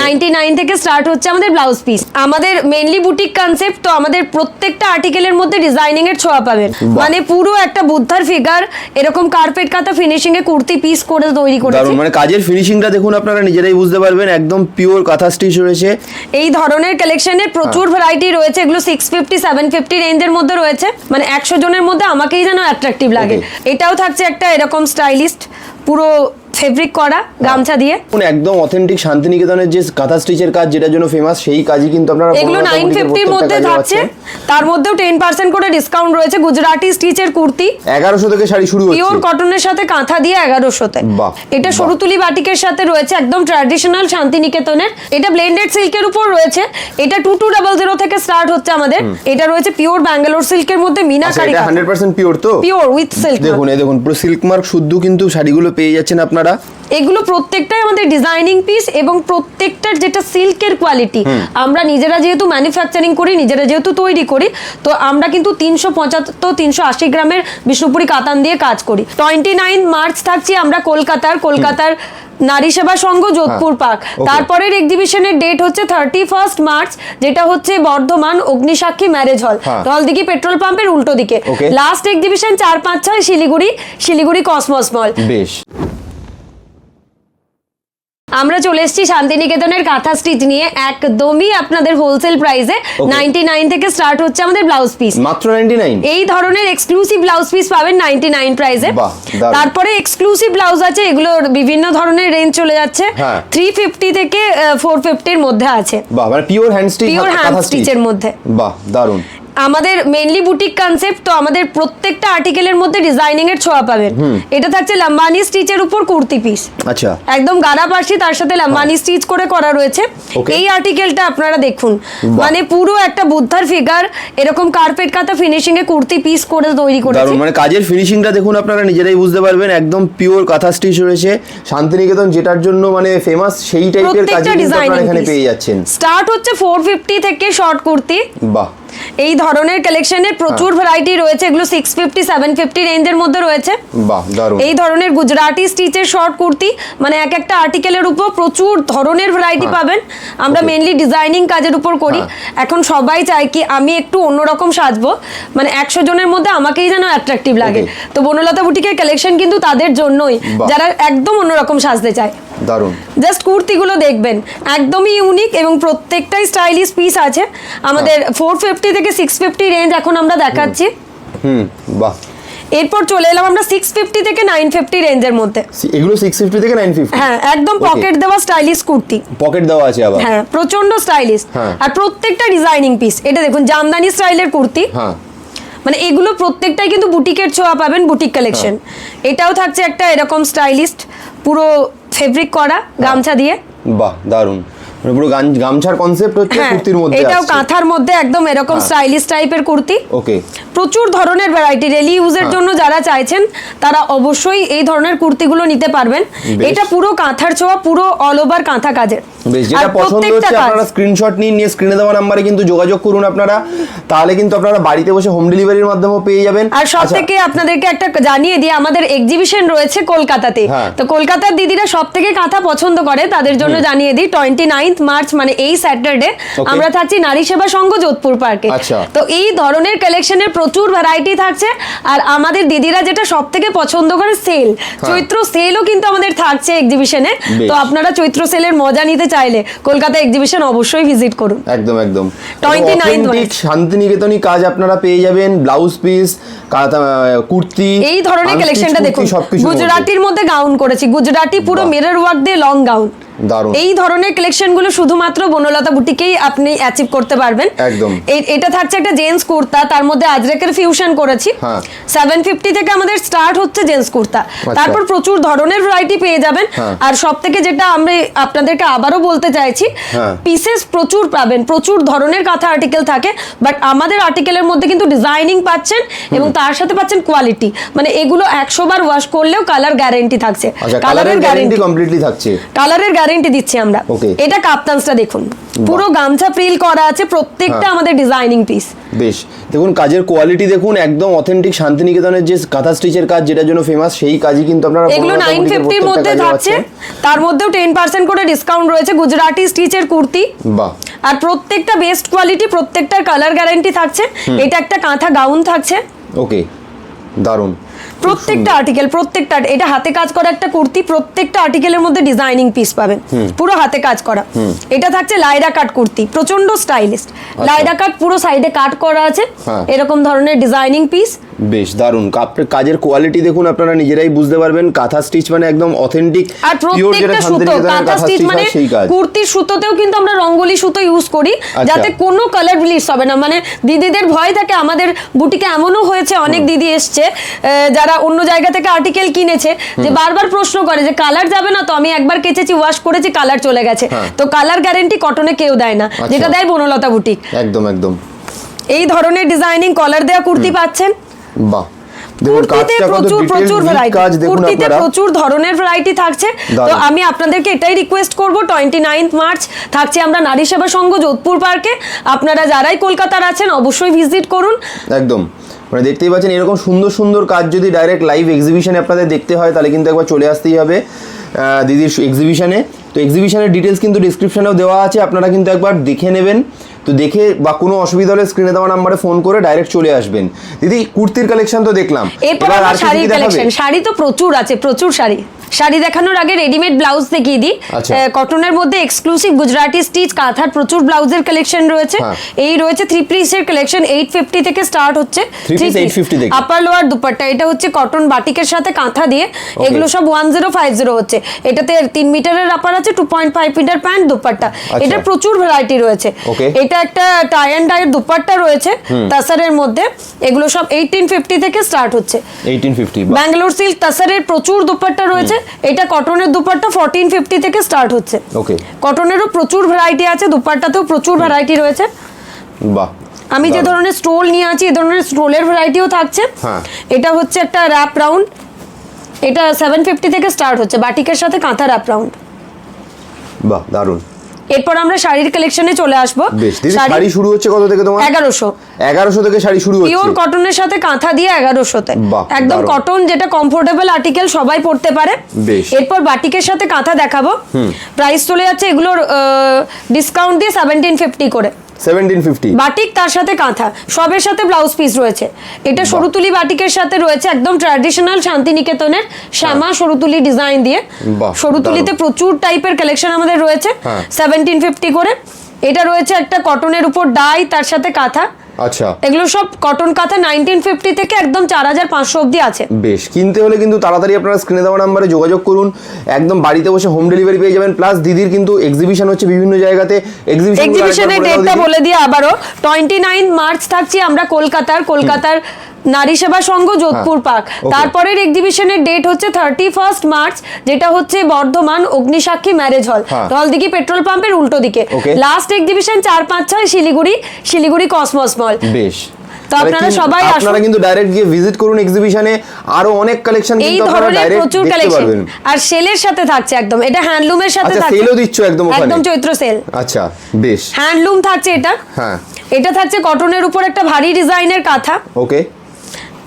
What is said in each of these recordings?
Ninety nine থেকে start হচ্ছে আমাদের ব্লাউজ পিস। আমাদের মেনলি বুটিক কনসেপ্ট তো আমাদের প্রত্যেকটা আর্টিকেলের মধ্যে ডিজাইনিং এর ছোঁয়া পাবেন। মানে পুরো একটা বুদ্ধার ফিগার এরকম কার্পেট কাটা ফিনিশিং এ কুর্তি পিস করে তৈরি করেছি। মানে কাজের ফিনিশিংটা দেখুন আপনারা নিজেরাই বুঝতে পারবেন একদম পিওর কাঁথা স্টিচ রয়েছে। এই ধরনের কালেকশনের প্রচুর ভ্যারাইটি রয়েছে এগুলো সিক্স ফিফটি সেভেন ফিফটি রেঞ্জের মধ্যে রয়েছে। মানে একশো জনের মধ্যে আমাকেই যেন অ্যাট্রাকটিভ লাগে। এটাও থাকছে একটা এরকম স্টাইলিস্ট পুরো ফেব্রিক করা গামছা দিয়ে। দেখুন, একদম অথেন্টিক শান্তিনিকেতনের যে কাঁথা স্টিচের কাজ যেটার জন্য ফেমাস সেই কাজই কিন্তু আপনারা এগুলো বনলতা নাইন ফিফটির মধ্যে থাকছে। তার মধ্যেও টেন পার্সেন্ট করে ডিসকাউন্ট রয়েছে গুজরাটি স্টিচের কুর্তি। এগারোশো থেকে শাড়ি শুরু হচ্ছে। পিওর কটনের সাথে কাঁথা দিয়ে এগারোশোতে। বাহ, এটা। সরুতুলি বাটিকের সাথে রয়েছে একদম ট্র্যাডিশনাল শান্তিনিকেতনের। এটা ব্লেন্ডেড সিল্কের উপর রয়েছে। এটা টু টু ডাবল জিরো থেকে স্টার্ট হচ্ছে আমাদের। এটা রয়েছে পিওর ব্যাঙ্গালোর সিল্কের মধ্যে মিনাকারি হান্ড্রেড পার্সেন্ট পিওর তো? পিওর উইথ সিল্ক দেখুন এই দেখুন পুরো সিল্ক মার্ক শুদ্ধ কিন্তু শাড়িগুলো পেয়ে যাচ্ছেন আপনারা? এগুলো প্রত্যেকটাই আমাদের ডিজাইনিং পিস এবং প্রত্যেকটার যেটা সিল্কের কোয়ালিটি আমরা নিজেরা যেহেতু ম্যানুফ্যাকচারিং করি নিজেরা যেহেতু তৈরি করি তো আমরা কিন্তু তিনশো পঁচাত্তর তিনশো আশি গ্রামের বিষ্ণুপুরি কাতান দিয়ে কাজ করি। টোয়েন্টি নাইন মার্চ থাকছি আমরা কলকাতার কলকাতার নারী সেবা সংঘ যোধপুর পার্ক। তারপরের এক্সিবিশনের ডেট হচ্ছে থার্টি ফার্স্ট মার্চ যেটা হচ্ছে বর্ধমান অগ্নিসাক্ষী ম্যারেজ হল হ্যাঁ। হলদিঘি পেট্রোল পাম্পের উল্টো দিকে। লাস্ট এক্সিবিশন চার পাঁচ ছয় শিলিগুড়ি শিলিগুড়ি কসমস মল বেশ। আমরা চলে এসেছি শান্তিনিকেতনের কাঁথা স্টিচ নিয়ে। একদমই আপনাদের হোলসেল প্রাইসে নাইনটি নাইন থেকে স্টার্ট হচ্ছে আমাদের ব্লাউজ পিস মাত্র নাইনটি নাইন এই ধরনের এক্সক্লুসিভ ব্লাউজ পিস পাবেন নাইনটি নাইন প্রাইসে তারপরে এক্সক্লুসিভ ব্লাউজ আছে এগুলোর বিভিন্ন ধরনের রেঞ্জ চলে যাচ্ছে। হ্যাঁ। থ্রি ফিফটি থেকে ফোর ফিফটির মধ্যে আছে। বাহ মানে pure hand stitch pure hand স্টিচের মধ্যে। বাহ দারুণ। আমাদের মেনলি বুটিক কনসেপ্ট তো আমাদের প্রত্যেকটা আর্টিকেলের মধ্যে ডিজাইনিং এর ছোঁয়া পাবেন। এটা থাকছে লাম্বানি স্টিচের উপর কুর্তি পিস আচ্ছা। একদম গাড়া পাশি তার সাথে লাম্বানি স্টিচ করে করা রয়েছে। এই আর্টিকেলটা আপনারা দেখুন। মানে পুরো একটা বুদ্ধার ফিগার এরকম কার্পেট কাটা ফিনিশিং এ কুর্তি পিস করে তৈরি করেছে। মানে কাজের ফিনিশিংটা দেখুন আপনারা নিজেরাই বুঝতে পারবেন একদম পিওর কাঁথা স্টিচ রয়েছে। শান্তিনিকেতন যেটার জন্য মানে ফেমাস সেই টাইপের প্রত্যেকটা আপনারা এখানে পেয়ে যাচ্ছেন। স্টার্ট হচ্ছে ফোর ফিফটি থেকে শর্ট কুর্তি। বাহ। এই ধরনের কালেকশনের প্রচুর। ভ্যারাইটি রয়েছে। এগুলো সিক্স ফিফটি সেভেন ফিফটি রেঞ্জের মধ্যে রয়েছে। বাহ দারুণ। এই ধরনের গুজরাটি স্টিচের শর্ট কুর্তি মানে এক একটা আর্টিকেলের উপর প্রচুর ধরনের ভ্যারাইটি। পাবেন। আমরা মেইনলি ডিজাইনিং কাজের উপর করি। হ্যাঁ। এখন সবাই চায় কি আমি একটু অন্যরকম সাজবো। মানে একশো জনের মধ্যে আমাকেই যেন অ্যাট্রাকটিভ লাগে। তো বনলতা বুটিকের কালেকশন কিন্তু তাদের জন্যই। যারা একদম অন্যরকম সাজতে চায়। দারুণ। জাস্ট কুর্তিগুলো দেখবেন একদমই ইউনিক এবং প্রত্যেকটাই স্টাইলিশ পিস আছে। আমাদের হ্যাঁ। ফোর ফিফটি থেকে সিক্স ফিফটি রেঞ্জ এখন আমরা দেখাচ্ছি। হুম বাহ। এরপর চলে এলাম আমরা সিক্স ফিফটি থেকে নাইন ফিফটি রেঞ্জের মধ্যে। এগুলো সিক্স ফিফটি থেকে নাইন ফিফটি হ্যাঁ একদম পকেট দেওয়া স্টাইলিশ কুর্তি। পকেট দেওয়া আছে আবার? হ্যাঁ প্রচণ্ড স্টাইলিশ হ্যাঁ। আর প্রত্যেকটা ডিজাইনিং পিস এটা দেখুন জামদানি স্টাইলের কুর্তি। হ্যাঁ। মানে এগুলো প্রত্যেকটাই কিন্তু বুটিকের ছোঁয়া পাবেন বুটিক কালেকশন হ্যাঁ। এটাও থাকছে একটা এরকম স্টাইলিস্ট পুরো ফেব্রিক করা। গামছা দিয়ে বাহ দারুণ মানে পুরো গামছার কনসেপ্ট হচ্ছে হ্যাঁ কুর্তির মধ্যে এটাও কাঁথার মধ্যে একদম এরকম হ্যাঁ। স্টাইলিশ টাইপের কুর্তি। ওকে প্রচুর ধরনের ভ্যারাইটি ডেলি ইউজের হ্যাঁ। জন্য যারা চাইছেন তারা অবশ্যই এই ধরনের কুর্তিগুলো নিতে পারবেন। এটা পুরো কাঁথার ছোঁয়া পুরো অল ওভার কাঁথা কাজের। বেশ যেটা পছন্দ হচ্ছে আপনারা স্ক্রিনশট নিন নিয়ে স্ক্রিনে দেওয়া নাম্বারে কিন্তু যোগাযোগ করুন আপনারা। তাহলে কিন্তু আপনারা বাড়িতে বসে হোম ডেলিভারির মাধ্যমেও পেয়ে যাবেন। আর সব আচ্ছা, থেকে আপনাদেরকে একটা জানিয়ে দিই আমাদের এক্সিবিশন রয়েছে কলকাতাতে। হ্যাঁ। তো কলকাতার দিদিরা সব থেকে কাঁথা পছন্দ করে তাদের জন্য জানিয়ে দিই টোয়েন্টি নাইন্থ মার্চ মানে এই স্যাটারডে আমরা থাকছি নারী সেবা সংঘ যোধপুর পার্কে। আচ্ছা। তো এই ধরনের কালেকশনের প্রচুর ভ্যারাইটি থাকছে আর আমাদের দিদিরা যেটা সব থেকে পছন্দ করে সেল চৈত্র সেলও কিন্তু আমাদের থাকছে এক্সিবিশনে তো আপনারা চৈত্র সেলের মজা নিতে চাইলে কলকাতা এক্সিবিশন অবশ্যই ভিজিট করুন। একদম একদম। 29th Authentic শান্তিনিকেতনী কাজ আপনারা পেয়ে যাবেন ব্লাউজ পিস কুর্তি এই ধরনের কালেকশনটা দেখুন। গুজরাটির মধ্যে গাউন করেছি। গুজরাটি পুরো। মিরর ওয়ার্ক দিয়ে লং গাউন দারুণ। এই ধরনের কালেকশনগুলো শুধুমাত্র বনলতা বুটিকেই আপনি অ্যাচিভ করতে পারবেন। একদম। এটা থাকছে একটা জেন্টস কুর্তা তার মধ্যে আজরেকের ফিউশন করেছি। হ্যাঁ। সেভেন ফিফটি থেকে আমাদের স্টার্ট হচ্ছে জেন্টস কুর্তা। তারপর প্রচুর ধরনের ভ্যারাইটি পেয়ে যাবেন। হ্যাঁ। আর সব থেকে যেটা আমি আপনাদেরকে আবারও বলতে চাইছি হ্যাঁ। পিসেস প্রচুর পাবেন প্রচুর ধরনের কাঁথা আর্টিকেল থাকে বাট আমাদের আর্টিকেলের মধ্যে কিন্তু ডিজাইনিং পাচ্ছেন এবং তার সাথে পাচ্ছেন কোয়ালিটি মানে এগুলো একশো বার ওয়াশ করলেও কালার গ্যারেন্টি থাকছে। আচ্ছা কালারের গ্যারান্টি কমপ্লিটলি থাকছে। কালারের গ্যারেন্টি দিচ্ছি আমরা। এটা কাপ্তানসটা দেখুন। পুরো গামছা প্রিল করা আছে প্রত্যেকটা হ্যাঁ। আমাদের ডিজাইনিং পিস বেশ। দেখুন কাজের কোয়ালিটি দেখুন একদম অথেন্টিক শান্তিনিকেতনের যে কাঁথা স্টিচের কাজ যেটার জন্য ফেমাস সেই কাজই কিন্তু আপনারা এগুলো বনলতা নাইন ফিফটির মধ্যে থাকছে তার মধ্যেও টেন পার্সেন্ট করে ডিসকাউন্ট রয়েছে গুজরাটি স্টিচের কুর্তি। বাহ। আর প্রত্যেকটা বেস্ট কোয়ালিটি প্রত্যেকটার কালার গ্যারান্টি থাকছে। এটা একটা কাঁথা গাউন থাকছে। ওকে দারুণ। প্রত্যেকটা আর্টিকেল প্রত্যেকটা এটা হাতে কাজ করা একটা কুর্তি প্রত্যেকটা আর্টিকেলের মধ্যে ডিজাইনিং পিস পাবেন। পুরো হাতে কাজ করা। এটা থাকছে লাইরা কাট কুর্তি প্রচণ্ড স্টাইলিস্ট লাইরা কাট পুরো সাইডে কাট করা আছে। হ্যাঁ। এরকম ধরনের ডিজাইনিং পিস বেশ কাপ- কাজের কোয়ালিটি দেখুন আপনারা নিজেরাই বুঝতে পারবেন। কাঁথা স্টিচ মানে একদম অথেন্টিক আর প্রত্যেকটা সুতো কাঁথা স্টিচ মানে কুর্তির সুতোতেও কিন্তু আমরা রঙ্গোলি সুতো ইউজ করি। আচ্ছা। যাতে কোনো কালার ব্লিচ হবে না। মানে দিদিদের ভয় থাকে আমাদের বুটিকে এমনও হয়েছে অনেক দিদি এসছে যারা অন্য জায়গা থেকে আর্টিকেল কিনেছে যে বারবার প্রশ্ন করে যে কালার যাবে না তো আমি একবার কেচেছি ওয়াশ করেছি কালার চলে গেছে। হ্যাঁ। তো কালার গ্যারেন্টি কটনে কেউ দেয় না আচ্ছা। যেটা দেয় বনলতা বুটিক একদম একদম। এই ধরনের ডিজাইনিং কলার দেওয়া কুর্তি পাচ্ছেন? বাহ। দেখুন কুর্তিতে কাজটা কত প্রচুর ডিটেল প্রচুর ভ্যারাইটি কাজ দেখুন আপনারা। প্রচুর ধরনের ভ্যারাইটি থাকছে। তো আমি আপনাদেরকে এটাই রিকোয়েস্ট করব মার্চ থাকছে আমরা নারী সেবা সংঘ যোধপুর পার্কে আপনারা যারাই কলকাতার আছেন অবশ্যই ভিজিট করুন। একদম। মানে দেখতেই পাচ্ছেন এরকম সুন্দর সুন্দর কাজ যদি ডাইরেক্ট লাইভ এক্সিবিশনে আপনাদের দেখতে হয় তাহলে কিন্তু একবার চলে আসতেই হবে দিদির এক্সিবিশনে তো এক্সিবিশনের ডিটেলস কিন্তু ডিসক্রিপশনেও দেওয়া আছে আপনারা কিন্তু একবার দেখে নেবেন। তো দেখে বা কোনো অসুবিধা হলে স্ক্রিনে দেওয়া নাম্বারে ফোন করে ডাইরেক্ট চলে আসবেন। দিদি কুর্তির কালেকশন তো দেখলাম। এবার আর শাড়ির কালেকশন শাড়ি তো প্রচুর আছে প্রচুর শাড়ি। শাড়ি দেখানোর আগে রেডিমেড ব্লাউজ দেখিয়ে দিই। আচ্ছা। কটনের মধ্যে এক্সক্লুসিভ গুজরাটি স্টিচ কাঁথার প্রচুর ব্লাউজের কালেকশন রয়েছে। হ্যাঁ। এই রয়েছে থ্রি পিসের কালেকশন এইট ফিফটি থেকে স্টার্ট হচ্ছে Three piece 850 থেকে। Upper lower dupatta. এটা হচ্ছে কটন বাটিকের সাথে কাঁথা দিয়ে। এগুলো সব ওয়ান জিরো ফাইভ জিরো হচ্ছে। এটাতে তিন মিটারের আপার আছে two point five metre pant dupatta. এটা প্রচুর ভ্যারাইটি রয়েছে. এটা একটা টাই অ্যান্ড ডাইয়ের দুপাট্টা রয়েছে তাসারের মধ্যে। এগুলো সব এইটিন ফিফটি থেকে স্টার্ট হচ্ছে। 1850 ব্যাঙ্গালোর সিল্ক তাসারের প্রচুর দুপাট্টা রয়েছে এটা কটনের দুপাট্টা ফোরটিন ফিফটি থেকে স্টার্ট হচ্ছে। ওকে কটনেরও প্রচুর ভ্যারাইটি আছে দুপাট্টাতেও প্রচুর ভ্যারাইটি রয়েছে। বাহ আমি যে ধরনের স্টোল নিয়ে আছি এই ধরনের স্টোলের ভ্যারাইটিও থাকছে। হ্যাঁ। এটা হচ্ছে একটা র্যাপ রাউন্ড এটা সেভেন ফিফটি থেকে স্টার্ট হচ্ছে বাটিকের সাথে কাঁথা র্যাপ রাউন্ড বাহ দারুণ। এরপর আমরা শাড়ির কালেকশনে চলে আসব। শাড়ি শুরু হচ্ছে কত থেকে তোমার? এগারোশো। এগারোশো থেকে শাড়ি শুরু হচ্ছে। পিওর কটনের সাথে কাঁথা দিয়ে এগারোশোতে। একদম কটন যেটা কমফোর্টেবল আর্টিকেল সবাই পড়তে পারে। এরপর বাটিকের সাথে কাঁথা দেখাবো। প্রাইস চলে যাচ্ছে এগুলোর ডিসকাউন্ট দিয়ে সেভেন্টিন ফিফটি করে। সেভেন্টিন ফিফটি বাটিক তার সাথে কাঁথা সবের সাথে ব্লাউজ পিস রয়েছে। এটা সরুতুলি বাটিকের সাথে রয়েছে একদম ট্র্যাডিশনাল শান্তিনিকেতনের শ্যামা সরুতুলি ডিজাইন দিয়ে। সরুতুলিতে প্রচুর টাইপের কালেকশন আমাদের রয়েছে হ্যাঁ। সেভেন্টিন ফিফটি করে। এটা রয়েছে একটা কটনের উপর ডাই তার সাথে কাঁথা। আচ্ছা। এগুলো সব কটন কাঁথা নাইনটিন ফিফটি থেকে একদম চার হাজার পাঁচশো অব্দি আছে। বেশ কিনতে হলে কিন্তু তাড়াতাড়ি আপনারা স্ক্রিনে দেওয়া নাম্বারে যোগাযোগ করুন। একদম বাড়িতে বসে হোম ডেলিভারি পেয়ে যাবেন। প্লাস দিদির কিন্তু এক্সিবিশন হচ্ছে বিভিন্ন জায়গাতে। এক্সিবিশন এক্সিবিশনের ডেটটা বলে দিয়ে আবারও। টোয়েন্টি নাইন মার্চ থাকছি আমরা কলকাতার। কলকাতার নারী সেবা সংঘ যোধপুর হ্যাঁ, পার্ক। তারপরের এক্সিবিশনের ডেট হচ্ছে থার্টি ফার্স্ট মার্চ যেটা হচ্ছে বর্ধমান অগ্নিসাক্ষী ম্যারেজ হল। হলদিঘি পেট্রোল পাম্পের উল্টো দিকে। লাস্ট এক্সিবিশন চার পাঁচ ছয় শিলিগুড়ি শিলিগুড়ি কসমস মল বেশ। তো আপনারা সবাই আপনারা কিন্তু ডাইরেক্ট গিয়ে ভিজিট করুন এক্সিবিশনে আরও অনেক কালেকশন এই কিন্তু আপনারা ধরনের ডাইরেক্ট প্রচুর কালেকশন আর সেলের সাথে থাকছে একদম। এটা হ্যান্ডলুমের সাথে আচ্ছা, থাকছে। সেলও দিচ্ছ একদম ওখানে? একদম চৈত্র সেল আচ্ছা বেশ। হ্যান্ডলুম থাকছে এটা। হ্যাঁ। এটা থাকছে কটনের উপর একটা ভারী ডিজাইনের কাঁথা। ওকে।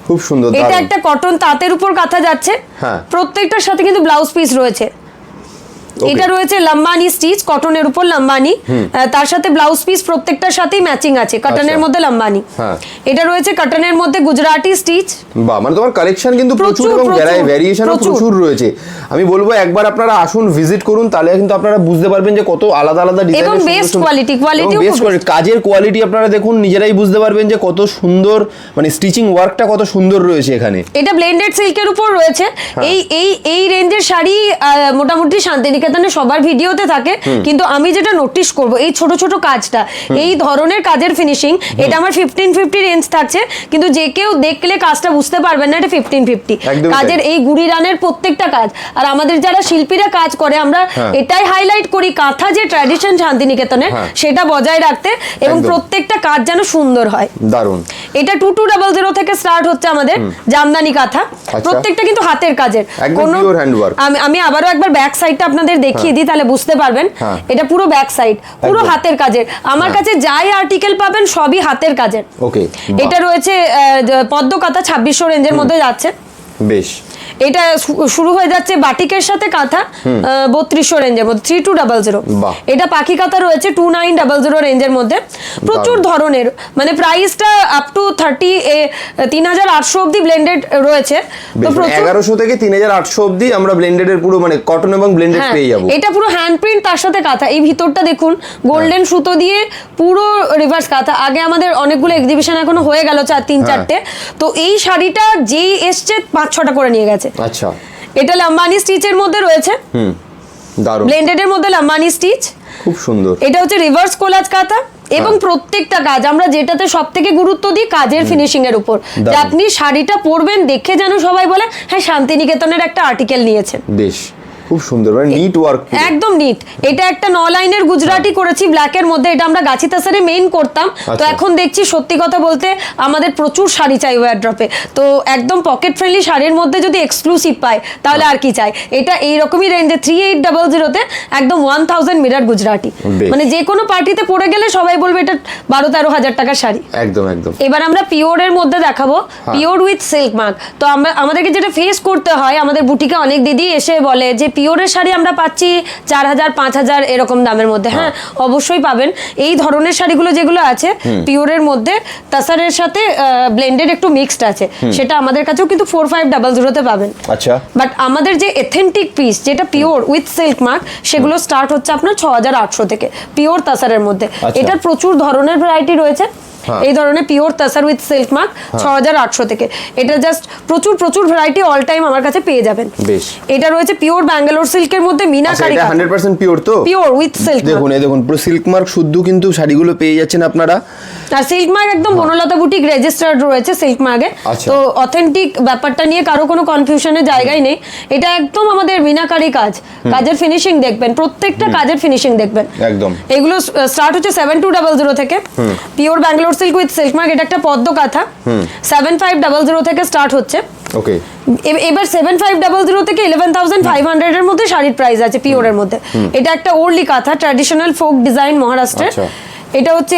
খুব সুন্দর এটা একটা কটন তাঁতের উপর কাঁথা যাচ্ছে হ্যাঁ। প্রত্যেকটার সাথে কিন্তু ব্লাউজ পিস রয়েছে. এটা রয়েছে লম্বানি স্টিচ কটনের উপর লম্বানি। তার সাথে ব্লাউজ পিস প্রত্যেকটার সাথেই ম্যাচিং আছে কটনের আচ্ছা। মধ্যে লম্বানি। হ্যাঁ। এটা রয়েছে কটনের মধ্যে গুজরাটি স্টিচ। বাহ মানে তোমার কালেকশন কিন্তু প্রচুর এবং প্রচুর, ভ্যারিয়েশনও প্রচুর। রয়েছে। আমি বলব একবার আপনারা আসুন ভিজিট করুন তাহলে কিন্তু আপনারা বুঝতে পারবেন যে কত আলাদা আলাদা quality ও বেস্ট খুব- কোয়ালিটি কাজের কোয়ালিটি আপনারা দেখুন নিজেরাই বুঝতে পারবেন যে কত সুন্দর মানে স্টিচিং ওয়ার্কটা কত সুন্দর রয়েছে এখানে। এটা ব্লেন্ডেড সিল্কের উপর রয়েছে। হ্যাঁ। এই এই এই রেঞ্জের শাড়ি মোটামুটি শান্তিনিকেতনে সবার ভিডিওতে থাকে কিন্তু আমি যেটা নোটিস করব এই ছোট ছোট কাজটা এই ধরনের কাজের ফিনিশিং এটা আমার ফিফটিন ফিফটি রেঞ্জ থাকছে কিন্তু যে কেউ দেখলে কাজটা বুঝতে পারবেন না এটা ফিফটিন ফিফটি। কাজের এই গুড়ি রানের প্রত্যেকটা কাজ আর আমাদের যারা শিল্পীরা কাজ করে আমরা হ্যাঁ। এটাই হাইলাইট করি কাঁথা যে ট্র্যাডিশন শান্তিনিকেতনের হ্যাঁ। সেটা বজায় রাখতে এবং প্রত্যেকটা কাজ যেন সুন্দর হয়। দারুণ। এটা টু টু ডাবল জিরো থেকে স্টার্ট হচ্ছে আমাদের জামদানি কাঁথা। প্রত্যেকটা কিন্তু হাতের কাজের। কোনো আমি আমি আবারও একবার ব্যাক সাইডটা আপনাদের আপনাদের দেখিয়ে দিই তাহলে বুঝতে পারবেন। হ্যাঁ। এটা পুরো ব্যাক সাইড পুরো হাতের কাজের। আমার হ্যাঁ। কাছে যাই আর্টিকেল পাবেন সবই হাতের কাজের। ওকে এটা রয়েছে পদ্মকাতা ছাব্বিশশো রেঞ্জের মধ্যে যাচ্ছে। বেশ। এটা শুরু হয়ে যাচ্ছে বাটিকের সাথে কাঁথা বত্রিশশো রেঞ্জের মধ্যে থ্রি টু ডাবল জিরো এটা পাখি কাঁথা রয়েছে টু নাইন ডাবল জিরো রেঞ্জের মধ্যে। প্রচুর ধরনের মানে প্রাইসটা আপ টু থার্টি তিন হাজার আটশো অব্দি ব্লেন্ডেড রয়েছে। তো এগারোশো থেকে তিন হাজার আটশো অব্দি আমরা পুরো মানে কটন এবং ব্লেন্ডেড হ্যাঁ, পেয়ে যাব। এটা পুরো হ্যান্ড প্রিন্ট তার সাথে কাঁথা। এই ভিতরটা দেখুন গোল্ডেন হ্যাঁ। সুতো দিয়ে পুরো রিভার্স কাঁথা। আগে আমাদের অনেকগুলো এক্সিবিশন এখনও হয়ে গেল চার তিন হ্যাঁ। চারটে। তো এই শাড়িটা যেই এসছে পাঁচ ছটা করে নিয়ে গেছে। আচ্ছা। এটা লাম্বানি স্টিচের মধ্যে রয়েছে। হুম দারুণ। ব্লেন্ডেড এর মধ্যে লাম্বানি স্টিচ খুব সুন্দর। এটা হচ্ছে রিভার্স কোলাজ কাঁথা এবং হ্যাঁ। প্রত্যেকটা কাজ আমরা যেটাতে সব থেকে গুরুত্ব দিই কাজের ফিনিশিং এর উপর। যে আপনি শাড়িটা পরবেন দেখে যেন সবাই বলে হ্যাঁ শান্তিনিকেতনের একটা আর্টিকেল নিয়েছেন। বেশ। খুব সুন্দর মানে নিট ওয়ার্ক একদম নিট এটা একটা ন লাইনের গুজরাটি করেছি ব্ল্যাকের মধ্যে এটা আমরা গাছি তাসারে মেইন করতাম। তো আচ্ছা। এখন দেখছি সত্যি কথা বলতে আমাদের প্রচুর শাড়ি চাই ওয়ারড্রপে তো একদম পকেট ফ্রেন্ডলি শাড়ির মধ্যে যদি এক্সক্লুসিভ পাই তাহলে আর কি চাই? এটা এই রকমই রেঞ্জে থ্রি এইট ডাবল জিরোতে একদম ওয়ান থাউজেন্ড মিটার গুজরাটি। মানে যে কোনো পার্টিতে পড়ে গেলে সবাই বলবে এটা বারো তেরো হাজার টাকার শাড়ি। একদম একদম। এবার আমরা পিওরের মধ্যে দেখাবো পিওর উইথ সিল্ক মার্ক তো আমরা আমাদেরকে যেটা ফেস করতে হয় আমাদের বুটিকে অনেক দিদি এসে বলে যে পিওরের শাড়ি আমরা পাচ্ছি চার হাজার পাঁচ হাজার এরকম দামের মধ্যে। হ্যাঁ অবশ্যই পাবেন। এই ধরনের শাড়িগুলো যেগুলো আছে পিওরের মধ্যে তাসারের সাথে ব্লেন্ডেড একটু মিক্সড আছে। সেটা আমাদের কাছেও কিন্তু ফোর ফাইভ ডাবল জিরোতে পাবেন। আচ্ছা। বাট আমাদের যে এথেন্টিক পিস যেটা পিওর উইথ সিল্ক মার্ক সেগুলো স্টার্ট হচ্ছে আপনার ছ হাজার আটশো থেকে পিওর তাসারের মধ্যে। আচ্ছা। এটার প্রচুর ধরনের ভ্যারাইটি রয়েছে। হ্যাঁ। এই ধরনের pure tussar with silk mark ছ হাজার আটশো থেকে। এটা জাস্ট প্রচুর প্রচুর ভ্যারাইটি অল টাইম আমার কাছে পেয়ে যাবেন। বেশ। এটা রয়েছে পিওর ব্যাঙ্গালোর সিল্কের মধ্যে মিনা মিনাকারি হান্ড্রেড পার্সেন্ট পিওর তো? পিওর উইথ সিল্ক দেখুন এই দেখুন পুরো সিল্ক মার্ক শুদ্ধ কিন্তু শাড়িগুলো পেয়ে যাচ্ছেন আপনারা। আর সিল্ক একদম বনলতা বুটিক রেজিস্টার্ড রয়েছে সিল্ক আচ্ছা। তো অথেন্টিক ব্যাপারটা নিয়ে কারও কোনো কনফিউশনের জায়গাই নেই। এটা একদম আমাদের মিনাকারি কাজ। কাজের ফিনিশিং দেখবেন প্রত্যেকটা কাজের ফিনিশিং দেখবেন। একদম। এগুলো স্টার্ট হচ্ছে সেভেন টু ডাবল জিরো থেকে। Pure Bangalore silk with silk এটা একটা পদ্ম kantha. Seven five double zero থেকে স্টার্ট হচ্ছে। ওকে। এবার সেভেন ফাইভ ডাবল জিরো থেকে ইলেভেন থাউজেন্ড ফাইভ হান্ড্রেডের মধ্যে শাড়ির প্রাইস আছে পিওরের মধ্যে। এটা একটা ওল্ডলি কাঁথা ট্র্যাডিশনাল ফোক ডিজাইন মহারাষ্ট্রের। আচ্ছা। এটা হচ্ছে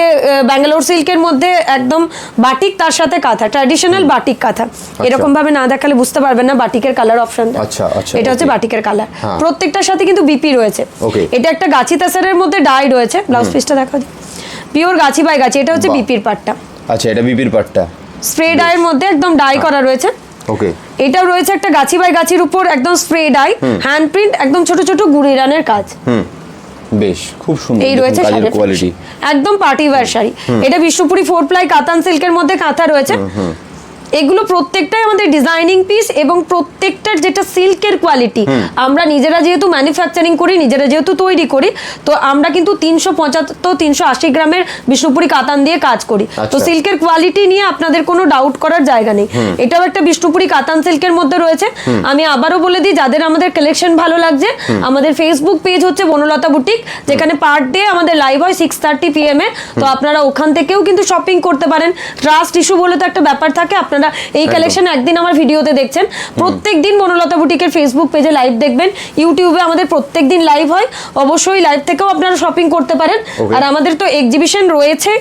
ব্যাঙ্গালোর সিল্কের মধ্যে একদম বাটিক তার সাথে কাঁথা ট্র্যাডিশনাল বাটিক কাঁথা। এরকম ভাবে না দেখালে বুঝতে পারবেন না বাটিকের কালার অপশন আচ্ছা, আচ্ছা, এটা হচ্ছে বাটিকের কালার হ্যাঁ। প্রত্যেকটার সাথে কিন্তু বিপি রয়েছে। এটা একটা গাছি তাসারের মধ্যে ডাই রয়েছে। ব্লাউজ পিসটা দেখা পিওর গাছি বাই গাছি এটা হচ্ছে বিপির পাটটা। আচ্ছা এটা বিপির পাটটা। স্প্রে ডাইয়ের মধ্যে একদম ডাই করা রয়েছে। ওকে এটাও রয়েছে একটা গাছি বাই গাছির উপর একদম স্প্রে ডাই হ্যান্ড প্রিন্ট একদম ছোট ছোট গুড়ি রানের কাজ। হুম। বেশ খুব সুন্দর এই রয়েছে শাড়ির কোয়ালিটি একদম পার্টি ওয়্যার শাড়ি এটা বিষ্ণুপুরি ফোর প্লাই কাতান সিল্কের মধ্যে কাঁথা রয়েছে। এগুলো প্রত্যেকটাই আমাদের ডিজাইনিং পিস এবং প্রত্যেকটার যেটা সিল্কের কোয়ালিটি আমরা নিজেরা যেহেতু ম্যানুফ্যাকচারিং করি নিজেরা যেহেতু তৈরি করি তো আমরা কিন্তু তিনশো পঁচাত্তর তিনশো আশি গ্রামের বিষ্ণুপুরি কাতান দিয়ে কাজ করি। তো আচ্ছা। সিল্কের কোয়ালিটি নিয়ে আপনাদের কোনো ডাউট করার জায়গা নেই। এটাও একটা বিষ্ণুপুরি কাতান সিল্কের মধ্যে রয়েছে। আমি আবারও বলে দিই যাদের আমাদের কালেকশন ভালো লাগছে আমাদের ফেসবুক পেজ হচ্ছে বনলতা বুটিক যেখানে পার ডে আমাদের লাইভ হয় সিক্স থার্টি পিএম এ। তো আপনারা ওখান থেকেও কিন্তু শপিং করতে পারেন। ট্রাস্ট ইস্যু বলে তো একটা ব্যাপার থাকে আপনারা এই কালেকশন একদিন আমার ভিডিওতে দেখছেন। প্রত্যেক দিন বনলতা বুটিকের ফেসবুক পেজে লাইভ দেখবেন। ইউটিউবে আমাদের প্রত্যেক দিন লাইভ হয়। অবশ্যই লাইভ থেকেও আপনারা শপিং করতে পারেন। আর আমাদের তো এক্সিবিশন রয়েছে।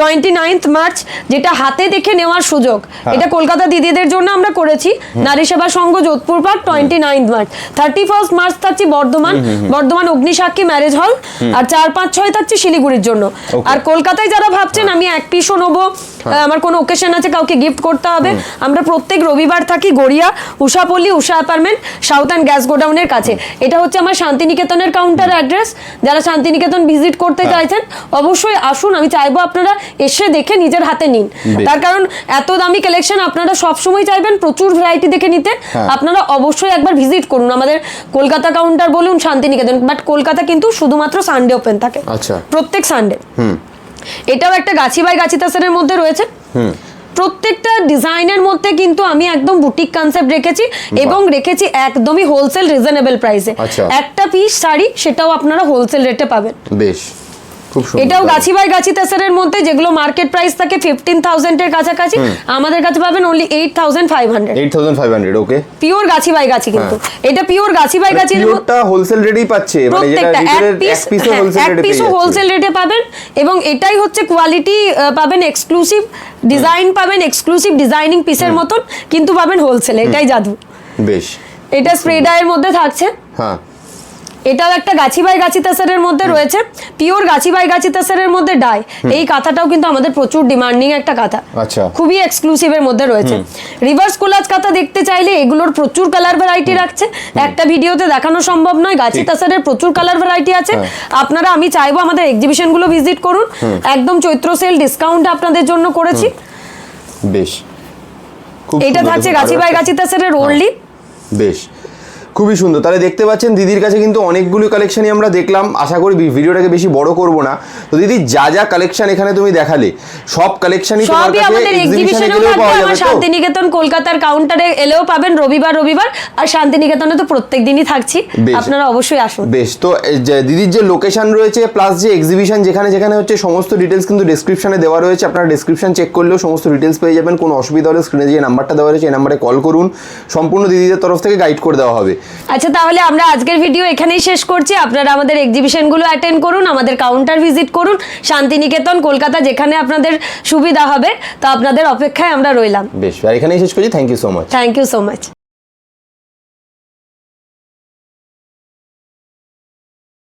টোয়েন্টি নাইন্থ মার্চ যেটা হাতে দেখে নেওয়ার সুযোগ। হ্যাঁ। এটা কলকাতা দিদিদের জন্য আমরা করেছি। Nari Seva Sangha Jodhpur park twenty ninth March thirty first March থাকছি বর্ধমান। বর্ধমান অগ্নিসাক্ষী ম্যারেজ হল আর চার পাঁচ ছয় থাকছি শিলিগুড়ির জন্য। আর কলকাতায় যারা ভাবছেন আমি এক পিসও নেব। আমার কোনো ওকেশন আছে কাউকে গিফট করতে হবে। আমরা প্রত্যেক রবিবার থাকি Garia Ushapally Usha apartment south and gas গোডাউনের কাছে। এটা হচ্ছে আমার শান্তিনিকেতনের কাউন্টার অ্যাড্রেস যারা শান্তিনিকেতন ভিজিট করতে হ্যাঁ। চাইছেন অবশ্যই আসুন। আমি চাইব আপনারা এসে দেখে নিজের হাতে নিন। তার কারণ এত দামি কালেকশন আপনারা সব সময় চাইবেন প্রচুর ভ্যারাইটি দেখে নিতে। হ্যাঁ। আপনারা অবশ্যই একবার ভিজিট করুন। আমাদের কলকাতা কাউন্টার বলুন শান্তিনিকেতন বাট কলকাতা কিন্তু শুধুমাত্র সানডে ওপেন থাকে। আচ্ছা। প্রত্যেক সানডে হুম। এটাও একটা গাছি বাই গাছি তাসারের মধ্যে রয়েছে। হুম। প্রত্যেকটা ডিজাইনের মধ্যে কিন্তু আমি একদম বুটিক কনসেপ্ট রেখেছি এবং রেখেছি একদমই হোলসেল রিজনেবল প্রাইসে। একটা পিস শাড়ি সেটাও আপনারা হোলসেল রেটে পাবেন বেশ। এটাও গাছি বাই গাছি তেসারের মধ্যে যেগুলো মার্কেট প্রাইস থাকে ফিফটিন থাউজেন্ডের কাছাকাছি আমাদের কাছে পাবেন only eight thousand five hundred eight thousand five hundred okay pure Gachhi by গাছি কিন্তু। এটা পিওর গাছি বাই পিওরটা হোলসেল রেটেই পাচ্ছে মানে প্রত্যেকটা এক পিস এক পিসও হোলসেল রেটে পিসও হোলসেল রেটে পাবেন এবং এটাই হচ্ছে কোয়ালিটি পাবেন এক্সক্লুসিভ ডিজাইন পাবেন এক্সক্লুসিভ ডিজাইনিং পিসের মতন কিন্তু পাবেন হোলসেল এটাই জাদু। বেশ। এটা স্প্রে ডায়ের মধ্যে থাকছে। হ্যাঁ। এটাও একটা গাছি বাই গাছি তাসারের মধ্যে রয়েছে পিওর গাছি বাই গাছি তাসারের মধ্যে ডাই। এই কাঁথাটাও কিন্তু আমাদের প্রচুর ডিমান্ডিং একটা কাঁথা। আচ্ছা। খুবই এক্সক্লুসিভের মধ্যে রয়েছে। রিভার্স কোলাজ কাঁথা দেখতে চাইলে এগুলোর প্রচুর কালার ভ্যারাইটি রাখছে। একটা ভিডিওতে দেখানো সম্ভব নয় গাছি। তাসারের প্রচুর কালার ভ্যারাইটি আছে। হ্যাঁ। আপনারা আমি চাইব আমাদের এক্সিবিশনগুলো ভিজিট করুন। একদম চৈত্র সেল ডিসকাউন্ট আপনাদের জন্য করেছি। বেশ। এটা থাকছে গাছি বাই গাছি তাসারের ওনলি বেশ। খুবই সুন্দর। তাহলে দেখতে পাচ্ছেন দিদির কাছে কিন্তু অনেকগুলো কালেকশনই আমরা দেখলাম। আশা করি ভিডিওটাকে বেশি বড় করব না। তো দিদি যা যা কালেকশন এখানে তুমি দেখালে সব কালেকশনই তোমার কাছে আমাদের এক্সিবিশনেও পাওয়া যাবে শান্তিনিকেতন কলকাতার কাউন্টারে এলেও পাবেন রবিবার রবিবার। আর শান্তিনিকেতনে তো প্রত্যেক দিনই থাকছি। আপনারা অবশ্যই আসুন। বেশ তো দিদির যে লোকেশন রয়েছে প্লাস যে এক্সিবিশন যেখানে যেখানে হচ্ছে সমস্ত ডিটেলস কিন্তু ডেসক্রিপশনে দেওয়া রয়েছে। আপনারা ডেসক্রিপশন চেক করলেও সমস্ত ডিটেলস পেয়ে যাবেন। কোনো অসুবিধা হলে স্ক্রিনে যে নাম্বারটা দেওয়া রয়েছে এই নাম্বারে কল করুন। সম্পূর্ণ দিদিদের তরফ থেকে গাইড করে দেওয়া হবে। আচ্ছা তাহলে আমরা আজকের ভিডিও এখানেই শেষ করছি। আপনারা আমাদের এক্সিবিশনগুলো অ্যাটেন্ড করুন আমাদের কাউন্টার ভিজিট করুন শান্তিনিকেতন কলকাতা যেখানে আপনাদের সুবিধা হবে। তো আপনাদের অপেক্ষায় আমরা রইলাম। বেশ আর এখানেই শেষ করছি। Thank you so much thank you so much